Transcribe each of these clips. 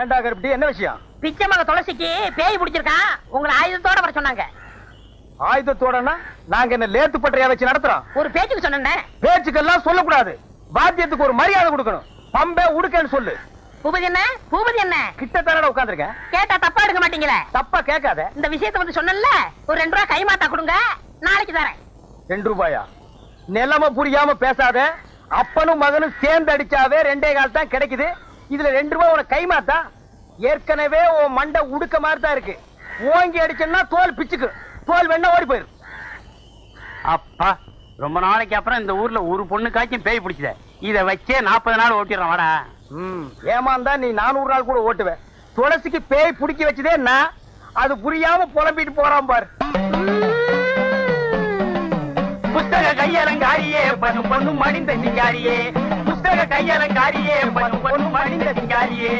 ஏன்டா கருப்பட்டி என்ன விஷயம்? பிச்சை மக துளசிக்கு பேய் பிடிச்சிருக்கான் உங்களை ஆயுதத்தோட வர சொன்னாங்க. ஆயுதத்தோடனா நாங்க என்ன லேத்து பட்டறையா வச்சு நடத்துறோம்? ஒரு பேச்சுக்கு சொன்னேன் பேச்சுக்கெல்லாம் சொல்லக்கூடாது. பாத்தியத்துக்கு ஒரு மரியாதை கொடுக்கணும். பம்பே உடுக்கன்னு சொல்லு. பூபதி என்ன? பூபதி என்ன? கிட்டத்தட்ட உட்காந்துருக்கேன் கேட்டா தப்பா எடுக்க மாட்டீங்களே? தப்பா கேட்காத. இந்த விஷயத்தை வந்து சொன்னேன்ல ஒரு ரெண்டு ரூபா கைமாத்தா கொடுங்க நாளைக்கு தரேன். ரெண்டு ரூபாயா? நிலைமை புரியாம பேசாத. அப்பனும் மகனும் சேர்ந்து அடிச்சாவே ரெண்டே கால் தான் கிடைக்குது. இதுல ரெண்டு ரூபாய் உனக்கு கைமாத்தா? ஏற்கனவே உன் மண்டை உடுக்க மாதிரி தான் இருக்கு. ஓங்கி அடிச்சேன்னா தோல் பிச்சுக்கு. தோல் வேணா ஓடி போயிரு. அப்பா ரொம்ப நாளைக்கு அப்புறம் இந்த ஊர்ல ஒரு பொண்ணுக்காச்சும் பேய் பிடிச்சத. இத வச்சே நாற்பது நாள் ஓட்டிடுறோம் வாடா. ம் ஏமாந்தா நீ நானூறு நாள் கூட ஓட்டுவ. துளசிக்கு பேய் புடிக்க வச்சதே நான் அது புரியாம புலம்பிட்டு போறான் பாரு. புஸ்தக கையலங்காரியே பண்ணு பொண்ணு மடிந்த சிங்காரியே. புஸ்தக கையலங்காரியே பண்ணு பொண்ணு மடிந்த சிங்காரியே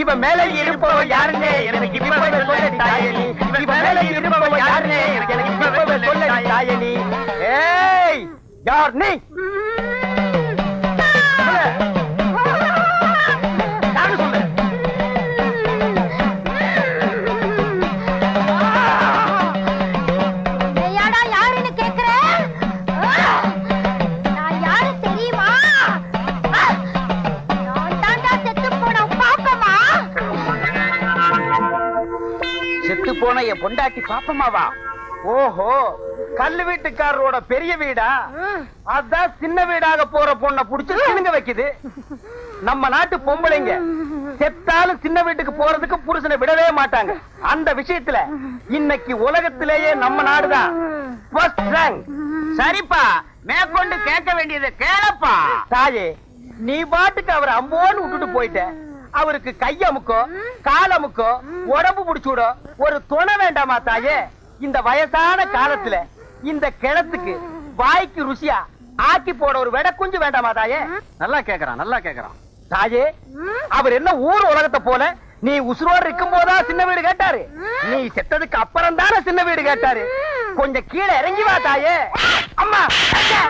இவ மேல இருப்பவ யாருன்னே எனக்கு இப்பவே சொல்ல தாயே இவ மேல இருப்பவ யாருன்னே எனக்கு இப்பவே சொல்ல தாயே ஏய் யார் நீ? பொண்டாட்டி பாப்பமாவா? ஓஹோ கல்லு வீட்டுக்காரரோட பெரிய வீடா? அதான் சின்ன வீடாக போற பொண்ண புடிச்சு வைக்குது. நம்ம நாட்டு பொம்பளைங்க செத்தாலும் சின்ன வீட்டுக்கு போறதுக்கு புருஷனை விடவே மாட்டாங்க. அந்த விஷயத்துல இன்னைக்கு உலகத்திலேயே நம்ம நாடுதான். சரிப்பா மேற்கொண்டு கேட்க வேண்டியதை கேளப்பா. தாயே நீ பாட்டுக்கு அவரை அம்போன்னு விட்டுட்டு போயிட்ட. அவருக்கு கையமுக்கோ காலமுக்கோ உடம்பு புடிச்சுடோ ஒரு துணை வேண்டாமா தாயே? இந்த வயசான காலத்துல இந்த கிழத்துக்கு வாய்க்கு ருசியா ஆக்கி போட ஒரு வெட குஞ்சு வேண்டாமா தாயே? நல்லா கேக்குறான் நல்லா கேக்குறான். தாயே அவர் என்ன ஊர் உலகத்தை போல நீ உசுரோடு இருக்கும் போதா சின்ன வீடு கேட்டாரு? நீ செத்ததுக்கு அப்புறம் தானே சின்ன வீடு கேட்டாரு? கொஞ்சம் கீழே இறங்கி வா தாயே. அம்மா அச்சா.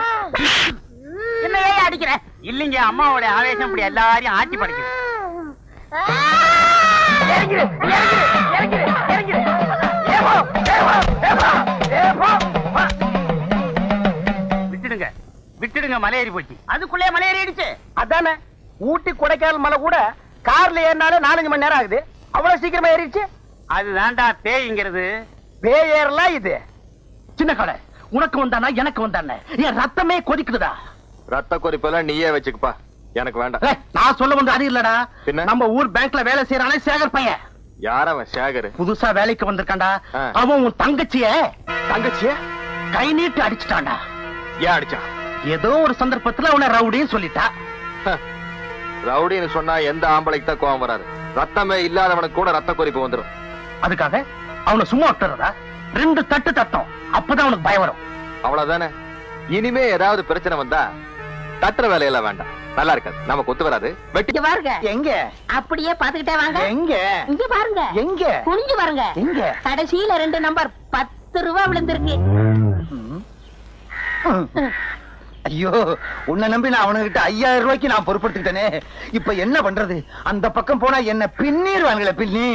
என்ன ஏன் அடிக்கிற. இல்லைங்க அம்மாவோட ஆவேசம் இப்படி எல்லாரையும் ஆட்டி படைக்குது விட்டுடுங்க. விட்டுடுங்க மலையேறி போச்சு. அதுக்குள்ளே மலையேறிடுச்சு அதானே? ஊட்டி கொடைக்கானல் மலை கூட கார்ல ஏறினாலே நாலஞ்சு மணி நேரம் ஆகுது. அவ்வளவு சீக்கிரமா ஏறிடுச்சு. அதுதான்டா பேய்ங்கிறது. பேய் ஏறலாம் இது? சின்ன கடை உனக்கு வந்தானா எனக்கு வந்தானே? என் ரத்தமே கொதிக்குதுடா. ரத்த கொதிப்பெல்லாம் நீயே வச்சுக்கப்பா. எனக்கு வேண்டாம். நான் சொல்ல வந்த அது இல்லடா? நம்ம ஊர் பேங்க்ல வேலை செய்யறானே சேகர் பையன். யார் அவன்? சேகர். புதுசா வேலைக்கு வந்திருக்கான்டா. அவன் உன் தங்கச்சிய? தங்கச்சிய? கை நீட்டு அடிச்சுட்டான்டா. ஏன் அடிச்சான்? ஏதோ ஒரு சந்தர்ப்பத்துல அவனை ரவுடின்னு சொல்லிட்டா. ரவுடின்னு சொன்னா எந்த ஆம்பளைக்கு தான் கோவம் வராது. ரத்தமே இல்லாதவனுக்கு கூட ரத்த கொதிப்பு வந்துடும் அதுக்காக அவனை சும்மா விட்டுறதா ரெண்டு தட்டு தட்டம். அப்பதான் அவனுக்கு பயம் வரும். அவ்வளவுதானே? இனிமே ஏதாவது பிரச்சனை வந்தா தட்டுற வேலையெல்லாம் வேண்டாம். நல்லா இருக்காது. நமக்கு ஒத்து வராது. வெட்டி பாருங்க. எங்க? அப்படியே பாத்துக்கிட்டே வாங்க. எங்க? இங்க பாருங்க. எங்க? குனிஞ்சு பாருங்க. எங்க? கடைசியில ரெண்டு நம்பர் பத்து ரூபா விழுந்திருக்கு. ஐயோ உன்னை நம்பி நான் அவனுகிட்ட ஐயாயிரம் ரூபாய்க்கு நான் பொறுப்படுத்திட்டேனே. இப்ப என்ன பண்றது? அந்த பக்கம் போனா என்ன பின்னிடுவாங்களே பின்னி.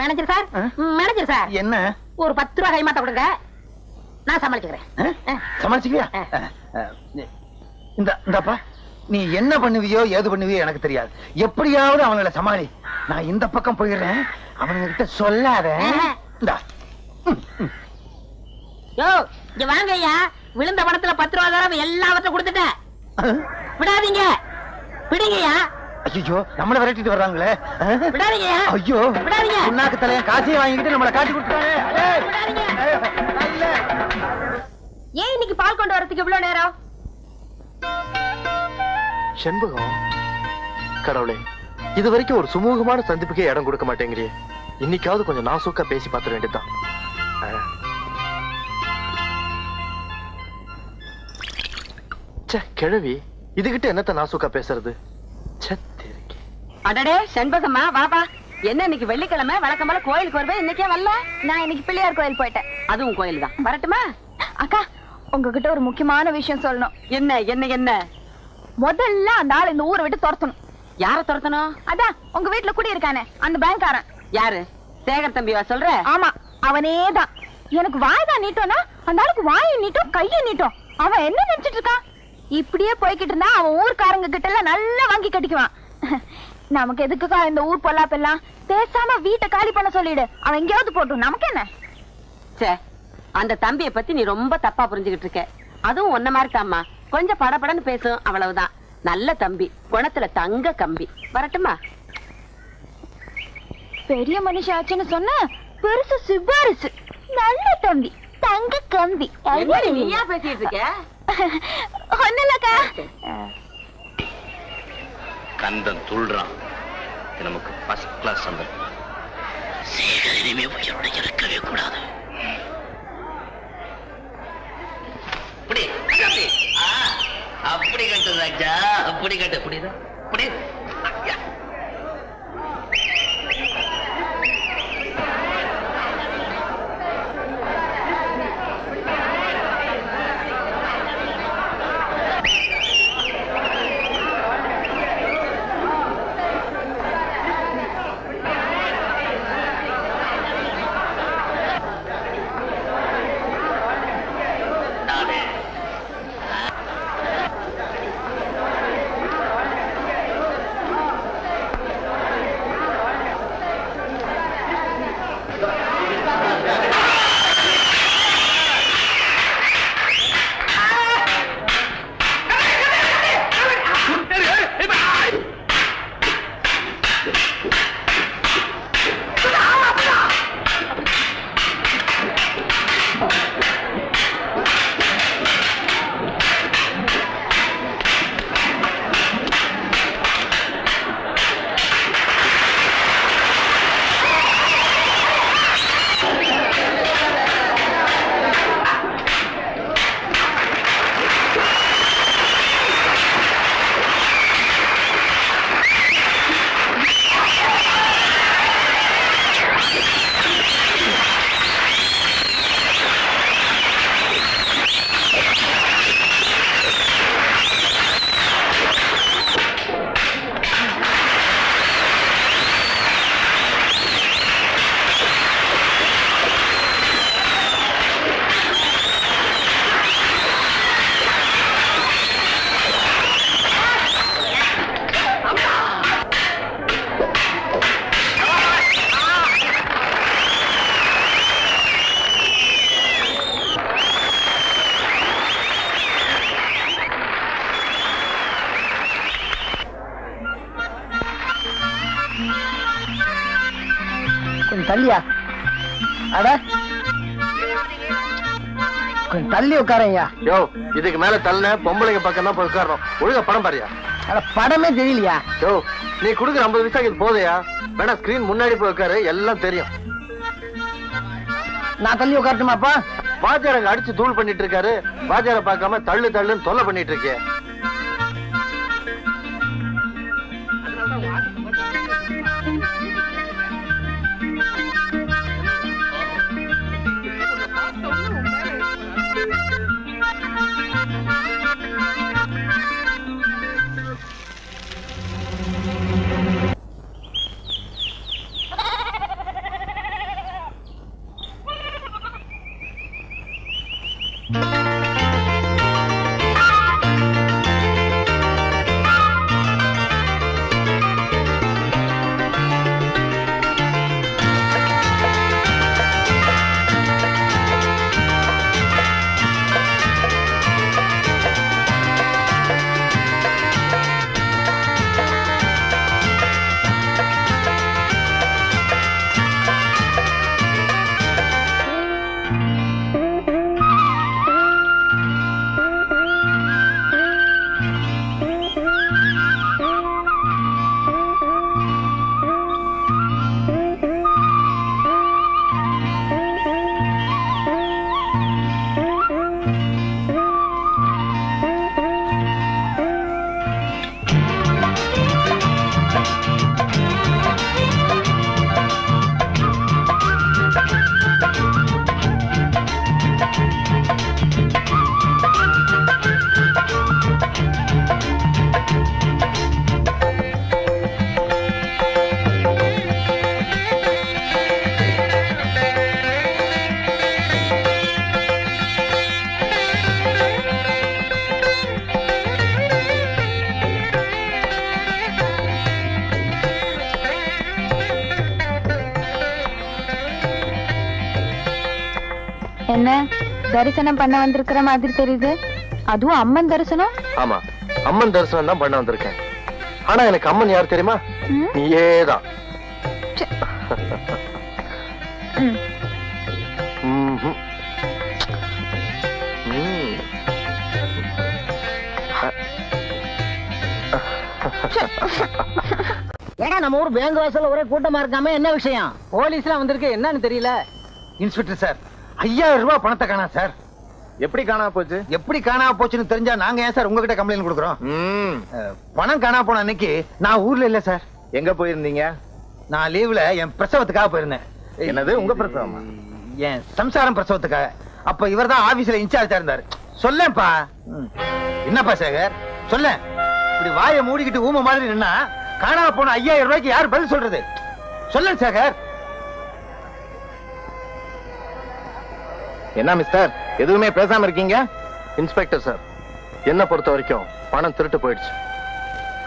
Manager sir. Manager sir. என்ன? ஒரு பத்து ரூபா கைமாத்த கொடுங்க. நான் சமாளிச்சுக்கிறேன். அஹ்? இந்த இந்தப்பா நீ என்ன பண்ணுவியோ ஏது பண்ணுவியோ எனக்கு தெரியாது. எப்படியாவது அவங்கள சமாளி. நான் இந்த பக்கம் போயிடுறேன். அவனுங்க கிட்ட சொல்லாத இந்தா. யோ இங்க வாங்க ஐயா. விழுந்த பணத்துல பத்து ரூபா தடவை எல்லாவற்றையும் கொடுத்துட்டேன். விடாதீங்க. விடுங்கய்யா ஐயோ. நம்மள விரட்டிட்டு வர்றாங்களே. அஹ்? விடாதீங்கய்யா ஐயோ. விடாதீங்க. புண்ணாக்கு தலைய காசையும் வாங்கிட்டு நம்மள காட்டி கொடுத்தாங்க விடாதீங்க. ஏன் இன்னைக்கு பால் கொண்டு வரதுக்கு இவ்வளவு நேரம்? செண்பகம் கடவுளே இது வரைக்கும் ஒரு சுமூகமான சந்திப்புக்கே இடம் கொடுக்க மாட்டேங்கிறியே. இன்னைக்காவது கொஞ்சம் நாசூக்கா பேசி பார்த்துட வேண்டியதுதான். கிழவி இதுகிட்ட என்னத்த நாசூக்கா பேசுறது? அடடே செண்பகம்மா வாப்பா என்ன இன்னைக்கு வெள்ளிக்கிழமை? வழக்கம் போல கோயிலுக்கு வருவேன் இன்னைக்கே வரல? நான் இன்னைக்கு பிள்ளையார் கோயில் போயிட்டேன். அதுவும் கோயில் தான் வரட்டுமா? அக்கா உங்ககிட்ட ஒரு முக்கியமான விஷயம் சொல்லணும். என்ன என்ன என்ன? முதல்ல அந்த ஆள் இந்த ஊரை விட்டு துரத்தணும். யார துரத்தணும்? அதான் உங்க வீட்டுல குடி இருக்கானே அந்த பேங்க்காரன். யாரு? சேகர் தம்பிவா சொல்ற? ஆமா அவனேதான். எனக்கு வாய் தான் நீட்டோம்னா அந்த ஆளுக்கு வாயை நீட்டும் கையை நீட்டும். அவன் என்ன நினைச்சிட்டு இருக்கான்? இப்படியே போய்கிட்டு இருந்தா அவன் ஊர்க்காரங்க கிட்ட எல்லாம் நல்லா வாங்கி கட்டிக்குவான். நமக்கு எதுக்குக்கா இந்த ஊர் பொல்லாப்பெல்லாம்? பேசாம வீட்டை காலி பண்ண சொல்லிடு. அவன் எங்கேயாவது போட்டும். நமக்கு என்ன சே அந்த தம்பிய பத்தி நீ ரொம்ப தப்பா புரிஞ்சுகிட்டு இருக்க. அதுவும் ஒன்ன மாதிரி தாம்மா கொஞ்சம் படபடன்னு பேசும் அவ்வளவுதான். நல்ல தம்பி குணத்துல தங்க கம்பி. வரட்டுமா? பெரிய மனுஷாச்சுன்னு சொன்ன பெருசு சிபாரிசு. நல்ல தம்பி தங்க கம்பி. நீயா பேசிட்டு இருக்க? ஒண்ணு இல்லக்கா கந்தன் துள்றான். நமக்கு ஃபர்ஸ்ட் கிளாஸ் சந்தர்ப்பம் சேகர் இனிமே உயிரோட இருக்கவே கூடாது. அப்படி அப்படி. ஆ, அப்படி கட்டு ராஜா அப்படி கட்டு புரியுதா அப்படி கொஞ்சம் தள்ளியா? அட. கொஞ்சம் தள்ளி உட்காரையா யோ இதுக்கு மேல தள்ளன பொம்பளைங்க பக்கம் தான் போய் உட்காரணும். ஒழுங்கா படம் பாரியா அட படமே தெரியலையா? யோ நீ குடுக்குற ஐம்பது பைசாக்கு இது போதையா வேணா ஸ்கிரீன் முன்னாடி போய் உட்காரு எல்லாம் தெரியும். நான் தள்ளி உட்காரட்டுமாப்பா? வாத்தியார் அங்க அடிச்சு தூள் பண்ணிட்டு இருக்காரு. வாத்தியார பார்க்காம தள்ளு தள்ளுன்னு தொல்லை பண்ணிட்டு இருக்கே. தரிசனம் பண்ண வந்திருக்கிற மாதிரி தெரியுது. அதுவும் அம்மன் தரிசனம்? ஆமா அம்மன் தரிசனம் தான் பண்ண வந்திருக்கேன். ஆனா எனக்கு அம்மன் யார் தெரியுமா? நீயேதான். ஏடா நம்ம ஊர் பேங்க் வாசல்ல ஒரே கூட்டமா இருக்காம என்ன விஷயம்? போலீஸ்லாம் வந்திருக்கு என்னன்னு தெரியல. இன்ஸ்பெக்டர் சார் ஐயாயிரம் ரூபாய் பணத்தை காணா சார். எப்படி காணாம போச்சு? எப்படி காணாம போச்சுன்னு தெரிஞ்சா நாங்க ஏன் சார் உங்ககிட்ட கம்ப்ளைண்ட் கொடுக்குறோம்? பணம் காணாம போன அன்னைக்கு நான் ஊர்ல இல்ல சார். எங்க போயிருந்தீங்க? நான் லீவ்ல என் பிரசவத்துக்காக போயிருந்தேன். என்னது, உங்க பிரசவமா? என் சம்சாரம் பிரசவத்துக்காக. அப்ப இவர் தான் ஆபீஸ்ல இன்சார்ஜா இருந்தாரு. சொல்லேன்ப்பா. ம். என்னப்பா சேகர்? சொல்ல இப்படி வாயை மூடிக்கிட்டு ஊம மாதிரி நின்னா காணாம போன ஐயாயிரம் ரூபாய்க்கு யார் பதில் சொல்றது? சொல்ல சேகர். என்ன மிஸ்டர் எதுவுமே பேசாம இருக்கீங்க? இன்ஸ்பெக்டர் சார் என்ன பொறுத்த வரைக்கும் பணம் திருட்டு போயிடுச்சு.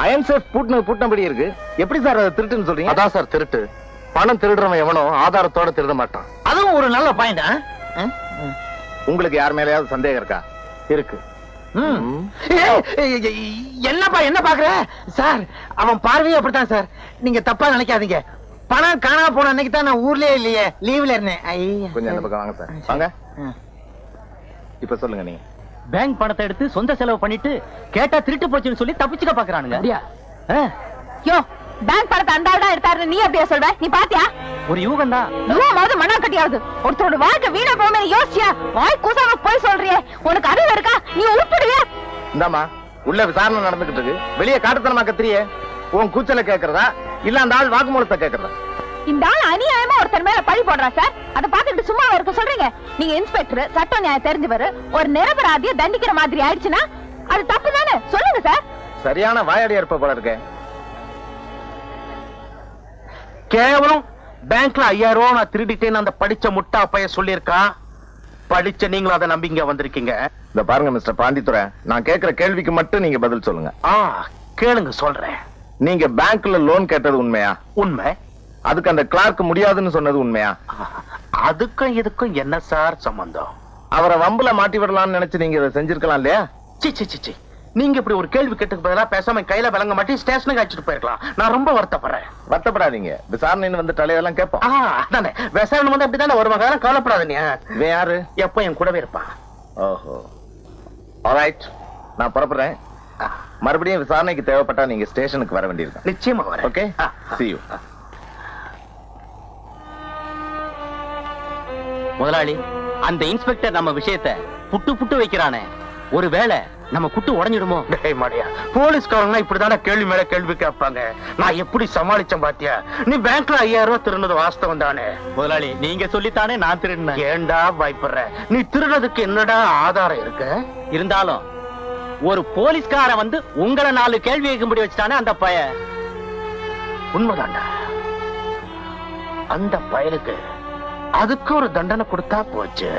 அயன் சேஃப் பூட்டின பூட்டினபடி இருக்கு. எப்படி சார் அதை திருட்டுன்னு சொல்றீங்க? அதான் சார் திருட்டு. பணம் திருடுறவன் எவனோ ஆதாரத்தோட திருட மாட்டான். அதுவும் ஒரு நல்ல பாயிண்ட் உங்களுக்கு யார் மேலயாவது சந்தேகம் இருக்கா? இருக்கு. என்னப்பா என்ன பாக்குற சார் அவன் பார்வையே அப்படித்தான் சார் நீங்க தப்பா நினைக்காதீங்க. பணம் காணாம போன அன்னைக்கு தான் நான் ஊர்லயே இல்லையே லீவ்ல இருந்தேன். ஐயா. கொஞ்சம் அந்த பக்கம் வாங்க சார். வாங்க. ம். இப்ப சொல்லுங்க நீங்க. பேங்க் பணத்தை எடுத்து சொந்த செலவு பண்ணிட்டு கேட்டா திருட்டு போச்சுன்னு சொல்லி தப்பிச்சுக்க பாக்குறானுங்க. யோ பேங்க் பணத்தை அந்த ஆள் தான் எடுத்தாருன்னு நீ அப்படியா சொல்வ? நீ பாத்தியா? ஒரு யூகம் தான். ரூமாவது மண்ணா கட்டியாவது. ஒருத்தரோட வாழ்க்கை வீணா போமே யோசிச்சியா? வாய் கூசாம போய் சொல்றியே. உனக்கு அறிவு இருக்கா? நீ உருப்பிடுவியா? இந்தாமா உள்ள விசாரணை நடந்துகிட்டு இருக்கு. வெளியே காட்டுத்தனமா கத்திரியே உன் கூச்சல கேக்குறதா? இல்ல அந்த ஆள் வாக்குமூலத்தை கேக்குறதா? இந்த ஆள் அநியாயமா ஒருத்தர் மேல பழி போடுறா சார். அத பாத்துக்கிட்டு சும்மா இருக்க சொல்றீங்க. நீங்க இன்ஸ்பெக்டர் சட்ட நியாயம் தெரிஞ்சவரு ஒரு நிரபராதிய தண்டிக்கிற மாதிரி ஆயிடுச்சுன்னா அது தப்பு தானே? சொல்லுங்க சார். சரியான வாயாடி இருப்ப போல இருக்கே. கேவலம் பேங்க்ல ஐயாயிரம் ரூபாய் நான் திருடிட்டேன்னு அந்த படிச்ச முட்டா பைய சொல்லியிருக்கான் படிச்ச நீங்களும் அதை நம்பி இங்க வந்திருக்கீங்க. இந்த பாருங்க மிஸ்டர் பாண்டித்துறை நான் கேக்குற கேள்விக்கு மட்டும் நீங்க பதில் சொல்லுங்க. ஆ கேளுங்க சொல்றேன். நீங்க பேங்க்ல லோன் கேட்டது உண்மையா? உண்மை. அதுக்கு அந்த கிளார்க் முடியாதுன்னு சொன்னது உண்மையா? அதுக்கும் இதுக்கும் என்ன சார் சம்பந்தம்? அவரை வம்புல மாட்டி விடலாம்னு நினைச்சு நீங்க இதை செஞ்சிருக்கலாம் இல்லையா? சி சி நீங்க இப்படி ஒரு கேள்வி கேட்டுக்கு பதிலா பேசாம கையில விளங்க மாட்டி ஸ்டேஷனுக்கு அழைச்சிட்டு போயிருக்கலாம் நான் ரொம்ப வருத்தப்படுறேன். வருத்தப்படாதீங்க. விசாரணைன்னு வந்து தலையெல்லாம் கேட்போம். அதானே. விசாரணை வந்து அப்படித்தானே வருவாங்க அதெல்லாம் கவலைப்படாத நீ இவன் யாரு? எப்போ என் கூடவே இருப்பான். ஓஹோ. ஆல்ரைட் நான் புறப்படுறேன். மறுபடியும் விசாரணைக்கு தேவைப்பட்டா நீங்க ஸ்டேஷனுக்கு வர வேண்டியிருக்கும். நிச்சயமா வரேன். ஓகே முதலாளி அந்த இன்ஸ்பெக்டர் நம்ம விஷயத்த புட்டு புட்டு வைக்கிறானே. ஒருவேளை நம்ம குட்டு உடைஞ்சிடுமோ? டேய் மாடியா போலீஸ்காரங்க இப்படிதானே கேள்வி மேல கேள்வி கேட்பாங்க. நான் எப்படி சமாளிச்சேன் பாத்தியா? நீ பேங்க்ல ஐயாயிரம் ரூபாய் திருடுனது வாஸ்தவம் தானே. முதலாளி நீங்க சொல்லித்தானே நான் திருடினேன். ஏண்டா பயப்படுற? நீ திருடுறதுக்கு என்னடா ஆதாரம் இருக்கு? இருந்தாலும் ஒரு போலீஸ்கார வந்து உங்களை நாலு கேள்வி கேட்கும்படி வச்சுட்டானே அந்த பய. உண்மைதான்டா அந்த பயலுக்கு அதுக்கு ஒரு தண்டனை கொடுத்தா போச்சு.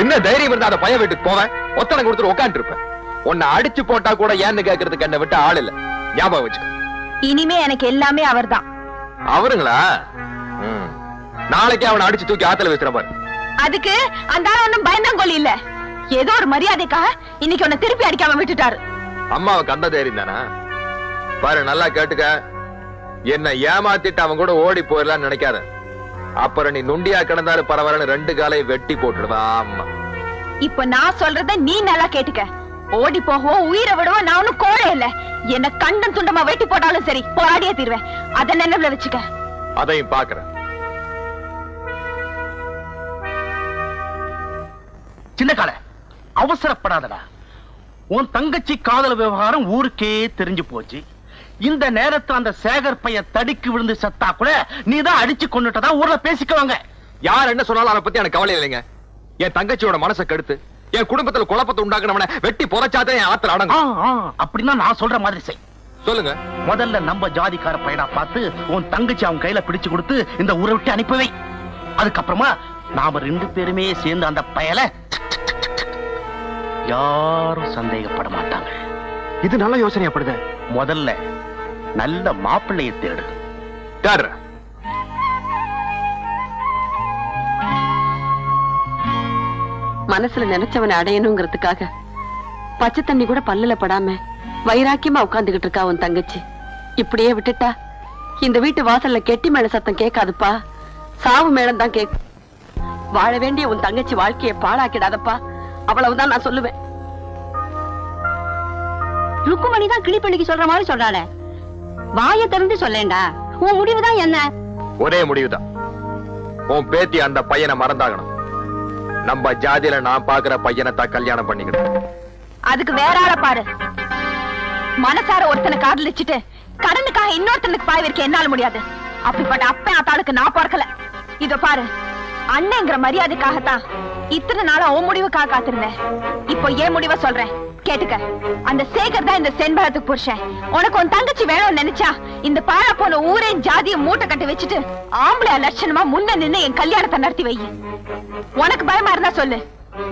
என்ன தைரியம் இருந்தா அந்த பையன் வீட்டுக்கு போவேன்? ஒத்தனை கொடுத்துட்டு உட்காந்துட்டு இருப்பேன் உன்னை அடிச்சு போட்டா கூட ஏன்னு கேக்குறதுக்கு என்ன விட்டு ஆள் இல்ல. ஞாபகம் வச்சுக்க. இனிமே எனக்கு எல்லாமே அவர்தான். அவருங்களா. நாளைக்கு அவனை அடிச்சு தூக்கி ஆத்துல வச்சிட பாரு. அதுக்கு அந்த ஆள் ஒண்ணும் பயந்தாங்கோலி இல்ல. ஏதோ ஒரு மரியாதைக்காக இன்னைக்கு உன்னை திருப்பி அடிக்காம விட்டுட்டாரு. அம்மாவுக்கு அந்த தைரியம் தானா? பாரு நல்லா கேட்டுக்க. என்ன ஏமாத்திட்டு அவன் கூட ஓடி போயிடலாம்னு நினைக்காத. அப்புறம் நீ நுண்டியா கிடந்தாலும் பரவாயில்லன்னு ரெண்டு காலையும் வெட்டி போட்டுடுவான் ஆமா இப்ப நான் சொல்றத நீ நல்லா கேட்டுக்க. ஓடி போகவும் உயிரை விடவும் நான் ஒண்ணும் கோழை இல்ல. என்ன கண்டம் துண்டமா வெட்டி போட்டாலும் சரி போராடியே தீர்வேன். அத நினைவுல வச்சுக்க. அதையும் பாக்குறேன் சின்ன கால அவசரப்படாதடா. உன் தங்கச்சி காதல் விவகாரம் ஊருக்கே தெரிஞ்சு போச்சு. இந்த நேரத்துல அந்த சேகர் பைய தடிக்கு விழுந்து செத்தா கூட நீ தான் அடிச்சு கொண்டுட்டதா ஊர்ல பேசிக்குவாங்க. யார் என்ன சொன்னாலும் அதை பத்தி எனக்கு கவலை இல்லைங்க. என் தங்கச்சியோட மனசை கெடுத்து என் குடும்பத்துல குழப்பத்தை உண்டாக்குனவன வெட்டி புதைச்சாதான் என் ஆத்திர ஆ, அடங்கும் அப்படின்னா நான் சொல்ற மாதிரி செய். சொல்லுங்க. முதல்ல நம்ம ஜாதிக்கார பையனா பார்த்து உன் தங்கச்சி அவன் கையில பிடிச்சு கொடுத்து இந்த ஊரை விட்டு அனுப்பி அதுக்கப்புறமா நாம ரெண்டு பேருமே சேர்ந்து அந்த பயல யாரும் சந்தேகப்பட மாட்டாங்க. இது நல்ல யோசனையாப்படுது முதல்ல நல்ல மாப்பிள்ளையை தேடு. மனசுல நினைச்சவனை அடையணுங்கிறதுக்காக பச்சை தண்ணி கூட பல்லுல படாம வைராக்கியமா உட்காந்துகிட்டு இருக்கா உன் தங்கச்சி. இப்படியே விட்டுட்டா இந்த வீட்டு வாசல்ல கெட்டி மேல சத்தம் கேட்காதுப்பா. சாவு மேளம் தான் கேக்கு வாழ வேண்டிய உன் தங்கச்சி வாழ்க்கையை பாழாக்கிடாதப்பா. அவ்வளவுதான் நான் சொல்லுவேன். ருக்குமணி தான் கிளிப்பள்ளிக்கு சொல்ற மாதிரி சொல்றாளே. வாய திறந்து சொல்லேண்டா. உன் முடிவுதான் என்ன? ஒரே முடிவுதான். உன் பேத்தி அந்த பையனை மறந்தாகணும். நம்ம ஜாதியில நான் பாக்குற பையனை தான் கல்யாணம் பண்ணிக்கணும். அதுக்கு வேற ஆள பாரு. மனசார ஒருத்தனை காதலிச்சுட்டு கடனுக்காக இன்னொருத்தனுக்கு பாய் வைக்க என்னால முடியாது. அப்படிப்பட்ட அப்பன் அத்தாளுக்கு நான் பிறக்கல. இத பாரு. அண்ணங்கிற மரியாதைக்காகத்தான் இத்தனை நாளா உன் முடிவுக்காக காத்திருந்தேன். இப்போ ஏன் முடிவை சொல்றேன். கேட்டுக்க. அந்த சேகர் தான் இந்த செண்பகத்துக்கு புருஷன். உனக்கு உன் தங்கச்சி வேணும்னு நினைச்சா இந்த பாழா போன ஊரே ஜாதிய மூட்டை கட்டி வச்சுட்டு ஆம்பளை லட்சணமா முன்ன நின்னு என் கல்யாணத்தை நடத்தி வை. உனக்கு பயமா இருந்தா சொல்லு.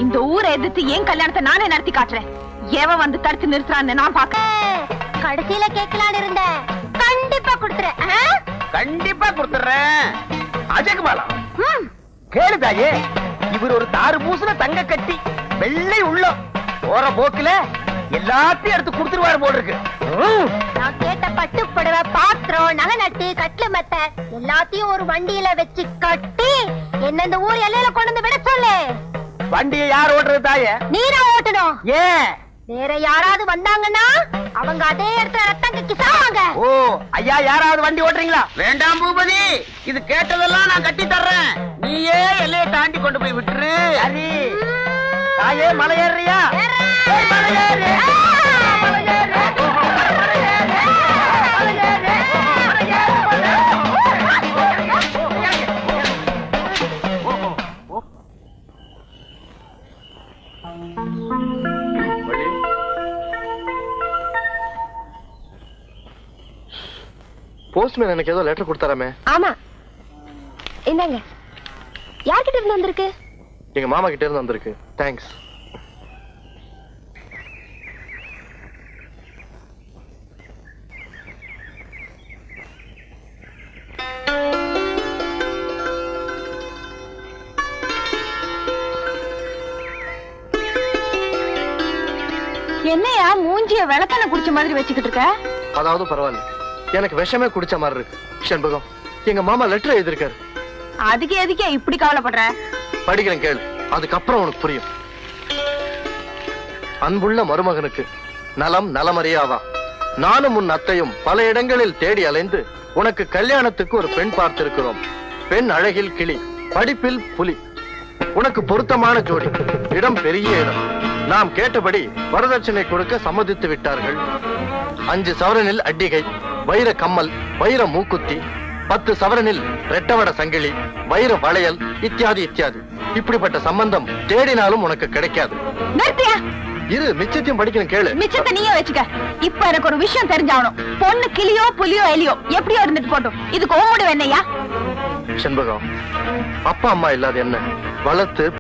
இந்த ஊரை எதிர்த்து ஏன் கல்யாணத்தை நானே நடத்தி காட்டுறேன். எவன் வந்து தடுத்து நிறுத்துறான்னு நான் பாக்க கடைசியில கேட்கலான்னு இருந்தேன் கண்டிப்பா கொடுத்துறேன்? கண்டிப்பா கொடுத்துறேன். அஜகுமாலா கேளு தாயே இவர் ஒரு தாறு பூசுன தங்க கட்டி வெள்ளை உள்ளம். போற போக்குல எல்லாத்தையும் எடுத்து கொடுத்துருவாரு போல இருக்கு. நான் கேட்ட பட்டு புடவை பாத்திரம் நகை நட்டு கட்லு மெத்த எல்லாத்தையும் ஒரு வண்டியில வச்சு கட்டி என்ன இந்த ஊர் எல்லையில கொண்டு வந்து விட சொல்லு. வண்டியை யார் ஓட்டுறது தாயே? நீரா ஓட்டணும். ஏன்? வேற யாராவது வந்தாங்கன்னா அவங்க அதே இடத்துல ரத்தம் கக்கி சாவாங்க ஓ ஐயா யாராவது வண்டி ஓட்டுறீங்களா? வேண்டாம் பூபதி இது கேட்டதெல்லாம் நான் கட்டி தர்றேன். நீயே எல்லையை தாண்டி கொண்டு போய் விட்டுரு. சரி. தாயே மலை ஏறுறியா? போஸ்ட்மேன் எனக்கு ஏதோ லெட்டர் கொடுத்தாராமே. ஆமா. என்னங்க? யார்கிட்ட இருந்து வந்திருக்கு? எங்க மாமா கிட்ட இருந்து வந்திருக்கு. தேங்க்ஸ் மாதிரி வச்சுக்கிட்டு இருக்க? அதாவது பரவாயில்ல. எனக்கு விஷமே குடிச்ச மாதிரி இருக்கு. செண்பகம் எங்க மாமா லெட்டர் எழுதியிருக்காரு. அதுக்கு எதுக்கே இப்படி கவலைப்படுற? படிக்கிறேன் கேளு. அதுக்கப்புறம் உனக்கு புரியும். அன்புள்ள மருமகனுக்கு நலம் நலமறியாவா? நானும் உன் அத்தையும் பல இடங்களில் தேடி அலைந்து உனக்கு கல்யாணத்துக்கு ஒரு பெண் பார்த்திருக்கிறோம். பெண் அழகில் கிளி படிப்பில் புலி. உனக்கு பொருத்தமான ஜோடி. இடம் பெரிய இடம். நாம் கேட்டபடி வரதட்சணை கொடுக்க சம்மதித்து விட்டார்கள். அஞ்சு சவரனில் அட்டிகை வைர கம்மல் வைர மூக்குத்தி பத்து சவரனில் ரெட்டவட சங்கிலி வைர வளையல் இத்தியாதி இத்தியாதி. இப்படிப்பட்ட சம்பந்தம் தேடினாலும் உனக்கு கிடைக்காது. இரு மிச்சத்தையும் படிக்கணும் கேளு. மிச்சத்தை நீயே வச்சுக்க. இப்ப எனக்கு ஒரு விஷயம் தெரிஞ்சாகணும். பொண்ணு கிளியோ புலியோ எலியோ எப்படியோ இருந்துட்டு போட்டும் இதுக்கு ஓ முடிவு என்னையா செண்பகம். அப்பா அம்மா இல்லாத என்ன? வளர்த்து